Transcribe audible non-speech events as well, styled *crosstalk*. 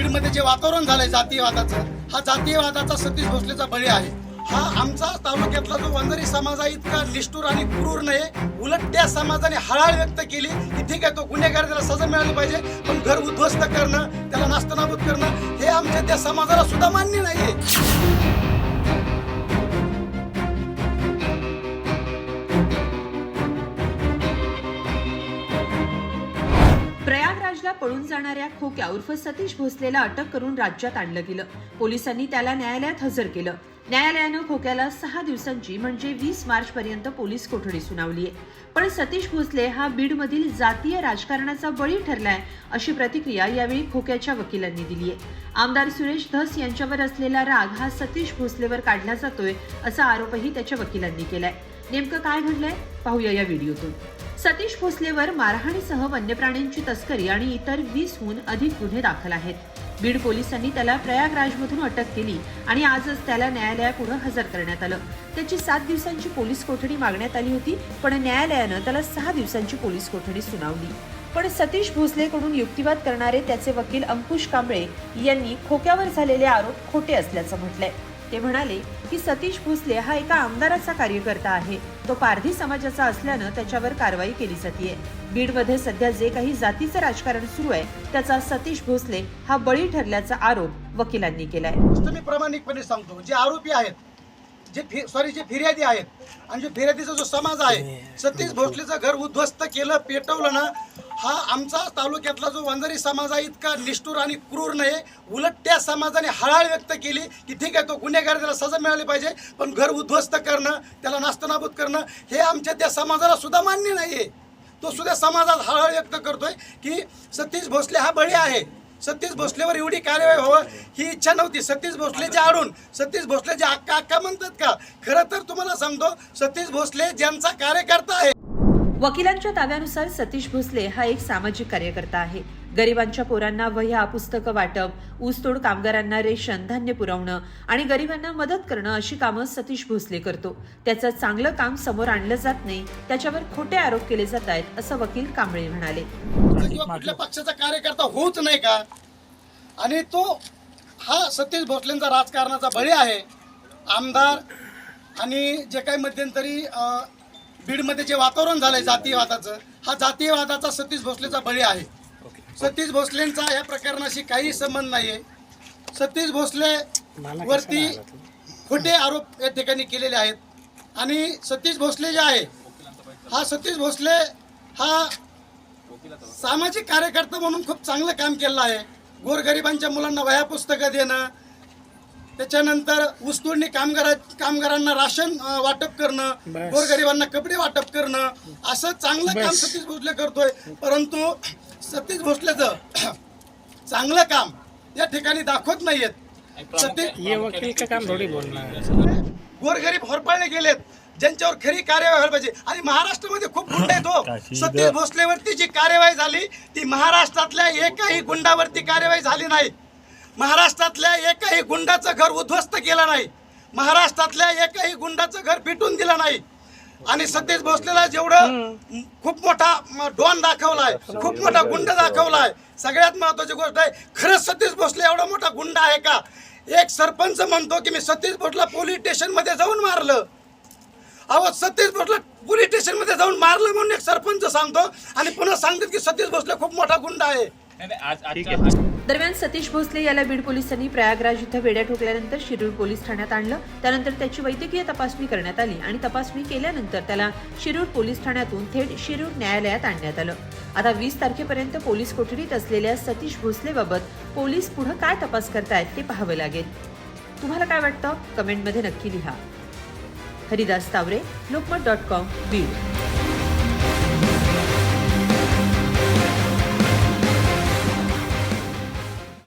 बीडमध्ये जे वातावरण झालंय जातीयवादाचं हा जातीयवादाचा सतीश भोसलेचा बळी आहे. हा आमचा तालुक्यातला जो वंजारी समाज आहे इतका निष्ठुर आणि क्रूर नाही उलट त्या समाजाने हळाळ व्यक्त केली. की ठीक आहे तो गुन्हेगार त्याला सजा मिळाली पाहिजे पण घर उद्ध्वस्त करणं त्याला नास्तनाबूत करणं हे आमच्या त्या समाजाला सुद्धा मान्य नाहीये. प्रयागराजला पळून जाणाऱ्या खोक्या उर्फ सतीश भोसलेला अटक करून राज्यात आणलं गेलं. पोलिसांनी त्याला न्यायालयात हजर केलं. न्यायालयानं खोक्याला सहा दिवसांची म्हणजे वीस मार्च पर्यंत पोलीस कोठडी सुनावली आहे. पण सतीश भोसले हा बीडमधील जातीय राजकारणाचा बळी ठरलाय अशी प्रतिक्रिया यावेळी खोक्याच्या वकिलांनी दिली आहे. आमदार सुरेश धस यांच्यावर असलेला राग हा सतीश भोसलेवर काढला जातोय असा आरोपही त्याच्या वकिलांनी केलाय. नेमकं काय घडलंय? पाहूया या व्हिडिओतून. सतीश भोसलेवर मारहाणीसह वन्यप्राण्यांची तस्करी आणि इतर वीसहून अधिक गुन्हे दाखल आहेत. बीड पोलिसांनी त्याला प्रयागराजमधून अटक केली आणि आजच त्याला न्यायालयापुढे हजर करण्यात आलं. त्याची सात दिवसांची पोलीस कोठडी मागण्यात आली होती पण न्यायालयानं त्याला सहा दिवसांची पोलीस कोठडी सुनावली. पण सतीश भोसलेकडून युक्तिवाद करणारे त्याचे वकील अंकुश कांबळे यांनी खोक्यावर झालेले आरोप खोटे असल्याचं म्हटलंय. ते म्हणाले की सतीश भोसले हा एका आमदाराचा कार्यकर्ता आहे. तो पारधी समाजाचा असल्यानं त्याच्यावर कारवाई केली जाते बीडमध्ये सध्या जे काही जातीचं राजकारण सुरू आहे त्याचा सतीश भोसले हा बळी ठरल्याचा आरोप वकिलांनी केलाय. मी प्रामाणिकपणे सांगतो जे आरोपी आहेत जे सॉरी जे फिर्यादी आहेत आणि जे फिर्यादीचा जो समाज आहे सतीश भोसलेचं घर उद्ध्वस्त केलं पेटवलं ना हा आमचा तालुक्यातला जो वंजारी समाज आहे इतका निष्ठुर आणि क्रूर नाही. उलट त्या समाजाने हळाळ व्यक्त केली की ठीक आहे तो गुन्हेगार त्याला सजा मिळाली पाहिजे पण घर उद्ध्वस्त करणं त्याला नास्तनाबूत करणं हे आमच्या त्या समाजाला सुद्धा मान्य आहे तो सुद्धा समाजात हळहळ व्यक्त करतोय की सतीश भोसले हा बळी आहे. सतीश भोसलेवर एवढी कार्यवाही व्हावं ही इच्छा नव्हती. सतीश भोसलेचे आडून सतीश भोसलेचे अक्का अक्का म्हणतात का? खरं तर तुम्हाला सांगतो सतीश भोसले ज्यांचा कार्यकर्ता आहे वकिलांच्या दाव्यानुसार सतीश भोसले हा एक सामाजिक कार्यकर्ता आहे. गरिबांच्या पोरांना वह्या पुस्तकं वाटप ऊसतोड कामगारांना रेशन धान्य पुरवणं आणि गरिबांना मदत करणं अशी कामं सतीश भोसले करतो. त्याचं चांगलं काम समोर आणलं जात नाही त्याच्यावर खोटे आरोप केले जात आहेत असं वकील कांबळे म्हणाले. किंवा कुठल्या पक्षाचा कार्यकर्ता होऊच नाही का? आणि तो हा सतीश भोसलेंचा राजकारणाचा बळी आहे. आमदार आणि जे काही मध्यंतरी बीडमध्ये जे वातावरण झालंय जातीयवादाचं हा जातीयवादाचा सतीश भोसलेचा बळी आहे. सतीश भोसलेंचा या प्रकरणाशी काही संबंध नाहीये. सतीश भोसले वरती खोटे आरोप या ठिकाणी केलेले आहेत. आणि सतीश भोसले जे आहे हा सतीश भोसले हा सामाजिक कार्यकर्ता म्हणून खूप चांगलं काम केलं आहे. गोरगरिबांच्या मुलांना वह्या पुस्तकं देणं त्याच्यानंतर ऊसतोडणी कामगारा कामगारांना राशन वाटप करणं गोरगरिबांना कपडे वाटप करणं असं चांगलं काम सतीश भोसले करतोय. परंतु सतीश भोसलेचं *clears throat* चांगलं काम या ठिकाणी दाखवत नाहीयेत. सतीश ये वकील का काम थोड़ी बोलना है. गोरगरीब होरपळले गेलेत. ज्यांच्यावर खरी कार्यवाही व्हायला पाहिजे. आणि महाराष्ट्रामध्ये खूप गुंड आहेत हो. सतीश भोसलेवरती जी कार्यवाही झाली ती महाराष्ट्रातल्या एकाही गुंडावरती कार्यवाही झाली नाही. महाराष्ट्रातल्या एकाही गुंडाचं घर उद्ध्वस्त केलं नाही. महाराष्ट्रातल्या एकाही गुंडाचं घर पिटून दिलं नाही. आणि सतीश भोसलेला जेवढं खूप मोठा डॉन दाखवलाय खूप मोठा गुंड दाखवलाय सगळ्यात महत्वाची गोष्ट आहे खरंच सतीश भोसले एवढा मोठा गुंड आहे का? एक सरपंच म्हणतो की मी सतीश भोसला पोलीस स्टेशनमध्ये जाऊन मारलं. अहो सतीश भोसले पोलीस स्टेशनमध्ये जाऊन मारलं म्हणून एक सरपंच सांगतो आणि पुन्हा सांगतात की सतीश भोसले खूप मोठा गुंड आहे. दरम्यान सतीश भोसले याला बीड पोलिसांनी प्रयागराज इथं वेड्या ठोकल्यानंतर शिरूर पोलीस ठाण्यात आणलं. त्यानंतर त्याची वैद्यकीय तपासणी करण्यात आली आणि तपासणी केल्यानंतर त्याला शिरूर पोलीस ठाण्यातून थेट शिरूर न्यायालयात आणण्यात आलं. आता वीस तारखेपर्यंत पोलीस कोठडीत असलेल्या सतीश भोसलेबाबत पोलीस पुढे काय तपास करतायत ते पाहावं लागेल. तुम्हाला काय वाटतं? कमेंटमध्ये नक्की लिहा. Haridas Taware Lokmat dot com Beed.